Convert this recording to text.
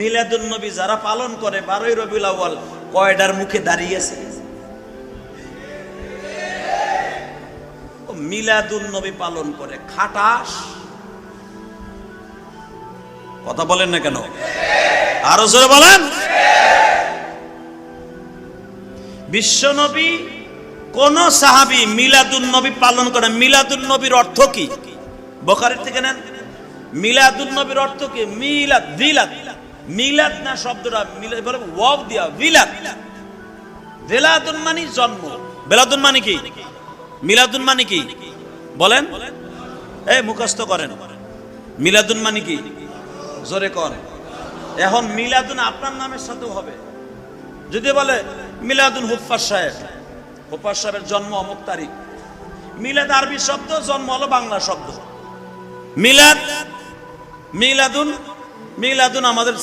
মিলাদুন নবী যারা পালন করে, বারোই রবিউল আউয়াল কয়ডার মুখে দাঁড়িয়েছে? ও মিলাদুন নবী পালন করে, খাটাস? কথা বলেন না কেন? আরও জোরে বলেন। বিশ্বনবী কোন সাহাবি মিলাদুন নবী পালন করে, মিলাদুন নবীর অর্থ কি? বোখারির থেকে নেন। মিলাদুন নবীর অর্থ কি? মিলাদ বিলাদ মিলাদ না শব্দটা, মিলাদ বলে ওয়াও দিয়া বিলাদ বেলাদুন মানে জন্ম। বেলাদুন মানে কি? মিলাদুন মানে কি? বলেন। এই মুখস্থ করেন। মিলাদুন মানে কি? জোরে কর এখন মিলাদুন আপনার নামের সাথেও হবে। যদি বলে মিলাদুন হুফার সাহেব হুফার সাহেবের জন্ম অমুক তারিখ। মিলাদ আরবি শব্দ, জন্ম হলো বাংলা শব্দ। মিলাদ, মিলাদুন মিলাদুন আমাদের